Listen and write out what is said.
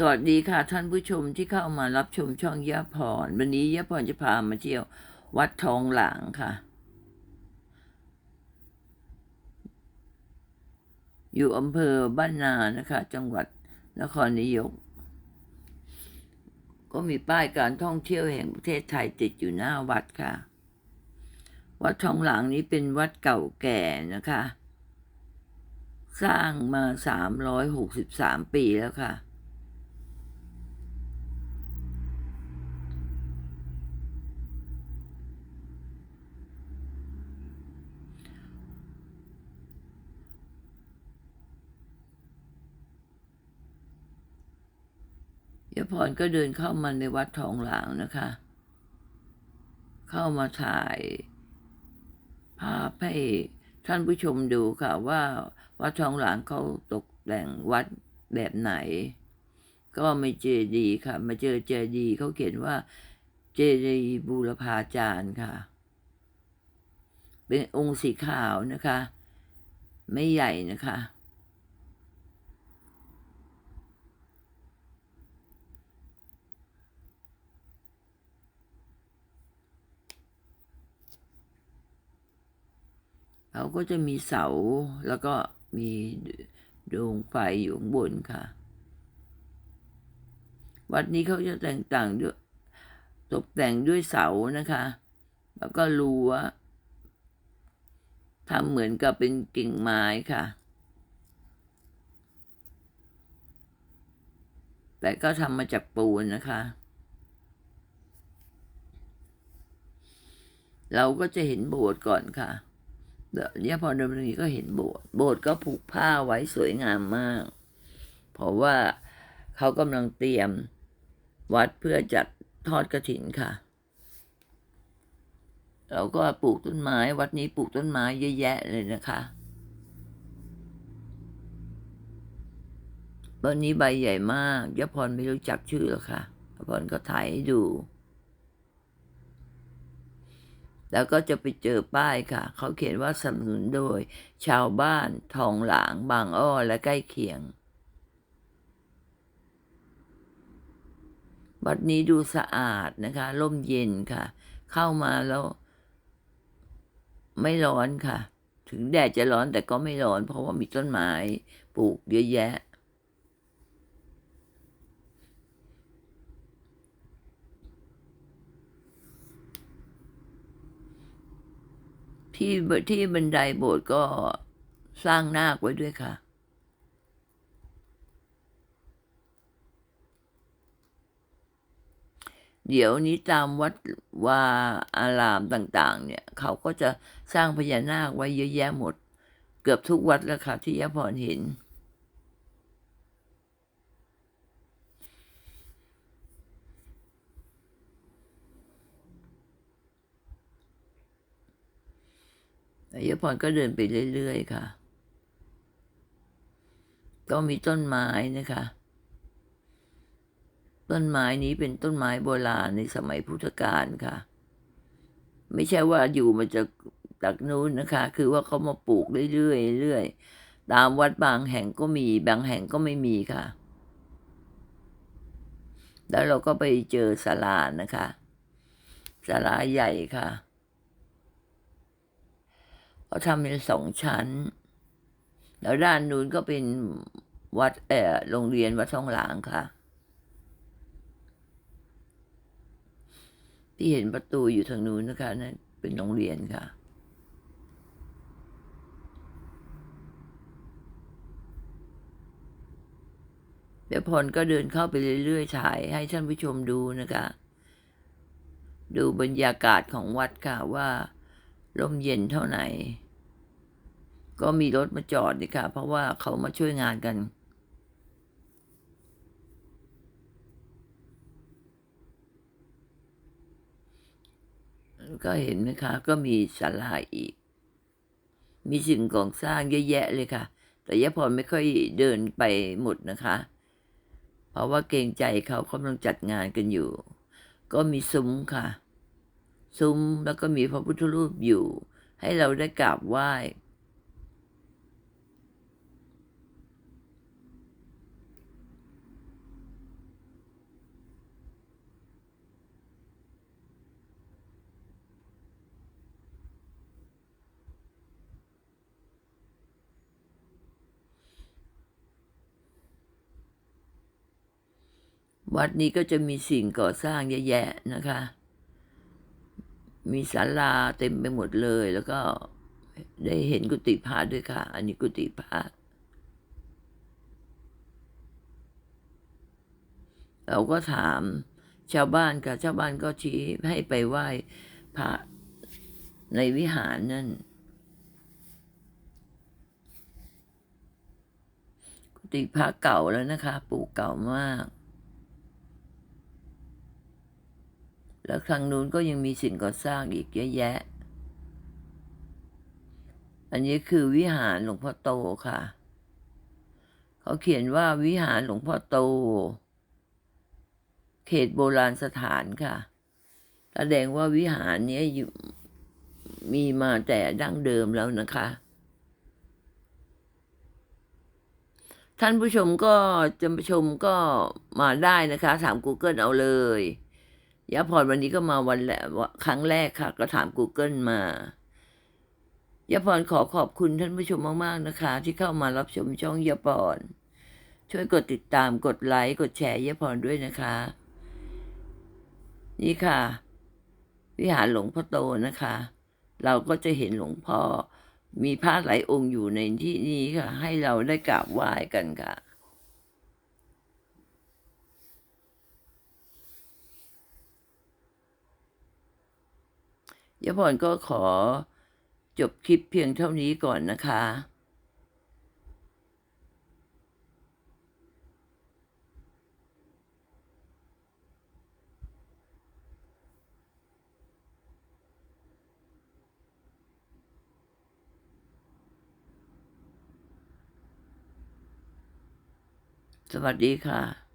สวัสดีค่ะท่านผู้ชมที่เข้ามารับชมช่องยะพร วันนี้ยะพรจะพามาเที่ยว วัดทองหลางค่ะ อยู่อำเภอบ้านนานะคะ จังหวัดนครนายก ก็มีป้ายการท่องเที่ยวแห่งประเทศไทยติดอยู่หน้าวัดค่ะ วัดทองหลางนี้เป็นวัดเก่าแก่นะคะ สร้างมาสามร้อยหกสิบสามปีแล้วค่ะ ยาพรก็เดินเข้ามาในวัดทองหลางนะคะ เข้ามาถ่ายภาพให้ท่านผู้ชมดูค่ะว่าวัดทองหลางเขาตกแต่งวัดแบบไหน ก็ไม่เจดีค่ะ มาเจอเจดีเขาเขียนว่าเจดีบูรพาจารย์ค่ะ เป็นองค์สีขาวนะคะ ไม่ใหญ่นะคะ เขาก็จะมีเสาแล้วก็มีดวงไฟอยู่ข้างบนค่ะ วัดนี้เขาจะแต่งต่างด้วยตกแต่งด้วยเสานะคะ แล้วก็รั้วทำเหมือนกับเป็นกิ่งไม้ค่ะ แต่ก็ทำมาจากปูนนะคะ เราก็จะเห็นโบสถ์ก่อนค่ะ เนี่ยพอเดินไปตรงนี้ก็เห็นโบสถ์โบสถ์ก็ผูกผ้าไว้สวยงามมาก เพราะว่าเขากำลังเตรียมวัดเพื่อจัดทอดกระถินค่ะ เราก็ปลูกต้นไม้ วัดนี้ปลูกต้นไม้เยอะแยะเลยนะคะต้นนี้ใบใหญ่มากยะพรไม่รู้จักชื่อหรอกค่ะยะพรก็ถ่ายให้ดู แล้วก็จะไปเจอป้ายค่ะ เขาเขียนว่าสนับสนุนโดย ชาวบ้าน ทองหลาง บางอ้อ และใกล้เคียง วัดนี้ดูสะอาดนะคะ ร่มเย็นค่ะ เข้ามาแล้ว ไม่ร้อนค่ะ ถึงแดดจะร้อนแต่ก็ไม่ร้อน เพราะว่ามีต้นไม้ปลูกเยอะแยะ ที่ที่บันไดโบสถ์ก็สร้างนาคไว้ด้วยค่ะ เดี๋ยวนี้ตามวัดวาอารามต่าง ๆ เนี่ย เขาก็จะสร้างพญานาคไว้เยอะแยะหมด เกือบทุกวัดแล้วค่ะที่ยะพรเห็น ยพรก็เดินไปเรื่อยๆค่ะ ก็มีต้นไม้นะคะ ต้นไม้นี้เป็นต้นไม้โบราณในสมัยพุทธกาลค่ะ ไม่ใช่ว่าอยู่มาจากจากนู้นนะคะ คือว่าเขามาปลูกเรื่อยๆเรื่อยๆตามวัดบางแห่งก็มี บางแห่งก็ไม่มีค่ะ แล้วเราก็ไปเจอศาลานะคะศาลาใหญ่ค่ะ เขาทำเป็นสองชั้น แล้วด้านนู้นก็เป็นวัดเออโรงเรียนวัดทองหลางค่ะ ที่เห็นประตูอยู่ทางนู้นนะคะนั่นเป็นโรงเรียนค่ะเดี๋ยวพลก็เดินเข้าไปเรื่อยๆ ถ่ายให้ท่านผู้ชมดูนะคะ ดูบรรยากาศของวัดค่ะว่าร่มเย็นเท่าไหร่ ก็มีรถมาจอดนี่ค่ะ เพราะว่าเขามาช่วยงานกันก็เห็นไหมคะ ก็มีศาลาอีก มีสิ่งก่อสร้างเยอะแยะเลยค่ะ แต่ยะพรไม่ค่อยเดินไปหมดนะคะ เพราะว่าเกรงใจเขากำลังจัดงานกันอยู่ ก็มีซุ้มค่ะ ซุ้มแล้วก็มีพระพุทธรูปอยู่ ให้เราได้กราบไหว้ วัดนี้ก็จะมีสิ่งก่อสร้างเยอะแยะนะคะ มีศาลาเต็มไปหมดเลย แล้วก็ได้เห็นกุฏิพระด้วยค่ะ อันนี้กุฏิพระเราก็ถามชาวบ้านค่ะ ชาวบ้านก็ชี้ให้ไปไหว้พระในวิหารนั่นกุฏิพระเก่าแล้วนะคะ ปูกเก่ามาก แล้วครั้งนู้นก็ยังมีสิ่งก่อสร้างอีกเยอะแยะ อันนี้คือวิหารหลวงพ่อโตค่ะ เขาเขียนว่าวิหารหลวงพ่อโต เขตโบราณสถานค่ะ แสดงว่าวิหารนี้มีมาแต่ดั้งเดิมแล้วนะคะ ท่านผู้ชมก็จะชมก็มาได้นะคะ ถาม Google เอาเลย ยะพรวันนี้ก็มาวันแรกครั้งแรกค่ะ ก็ถาม Google มายะพรขอขอบคุณท่านผู้ชมมากๆนะคะ ที่เข้ามารับชมช่องยะพรช่วยกดติดตามกดไลค์กดแชร์ยะพรด้วยนะคะ นี่ค่ะ วิหารหลวงพ่อโตนะคะ เราก็จะเห็นหลวงพ่อมีพระหลายองค์อยู่ในที่นี้ค่ะ ให้เราได้กราบไหว้กันค่ะ ยพรก็ขอจบคลิปเพียงเท่านี้ก่อนนะคะ สวัสดีค่ะ